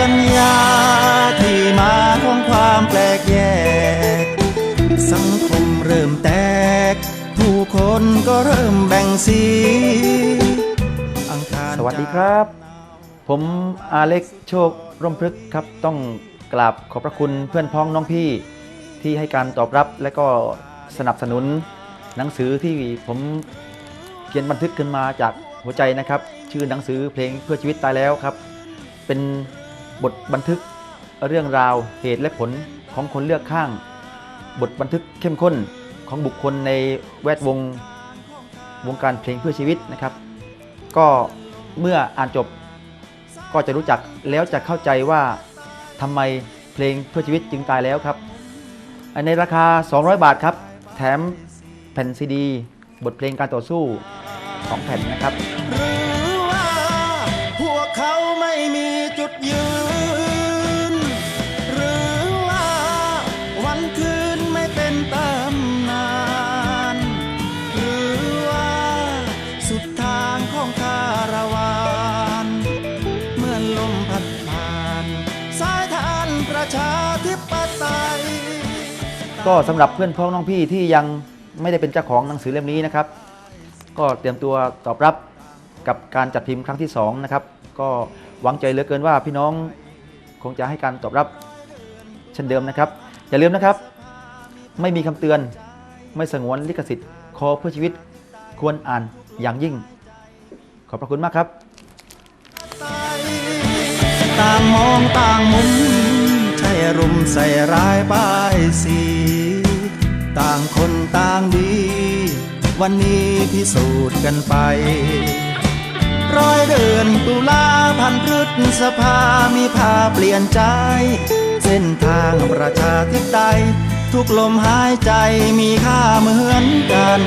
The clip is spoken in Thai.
กัญญาที่มาของความแปลกแยก สังคมเริ่มแตก ผู้คนก็เริ่มแบ่งสีอังคารสวัสดีครับ ผมอาเล็กโชคร่มพฤกษ์ครับ ต้องกราบขอบพระคุณเพื่อนพ้องน้องพี่ที่ให้การตอบรับและก็สนับสนุนหนังสือที่ผมเขียนบันทึกขึ้นมาจากหัวใจนะครับ ชื่อหนังสือเพลงเพื่อชีวิตตายแล้วครับ เป็น บทบันทึกเรื่องราวเหตุและผลของคนเลือกข้าง บทบันทึกเข้มข้นของบุคคลในแวดวงวงการเพลงเพื่อชีวิตนะครับ ก็เมื่ออ่านจบก็จะรู้จักแล้วจะเข้าใจว่าทำไมเพลงเพื่อชีวิตจึงตายแล้วครับ ในราคา 200 บาทครับ แถมแผ่นซีดี บทเพลงการต่อสู้2แผ่นนะครับ หรือว่าพวกเขาไม่มีจุดยืน ประชาธิปไตยก็สำหรับเพื่อนพ้องน้องพี่ที่ยังไม่ได้เป็นเจ้าของหนังสือเล่มนี้นะครับ ก็เตรียมตัวตอบรับกับการจัดพิมพ์ครั้งที่2นะครับก็หวังใจเหลือเกินว่าพี่น้องคงจะให้การตอบรับเช่นเดิมนะครับ อย่าลืมนะครับ ไม่มีคำเตือนไม่สงวนลิขสิทธิ์คอเพื่อชีวิตควรอ่านอย่างยิ่ง ขอบพระคุณมากครับ ต่างมองต่างมุม รุมใส่ร้ายป้ายสี ต่างคนต่างดี วันนี้พิสูจน์กันไป ร้อยเดือนตุลาพันพฤษภามีพาเปลี่ยนใจ เส้นทางประชาธิปไตยทุกลมหายใจมีค่าเหมือนกัน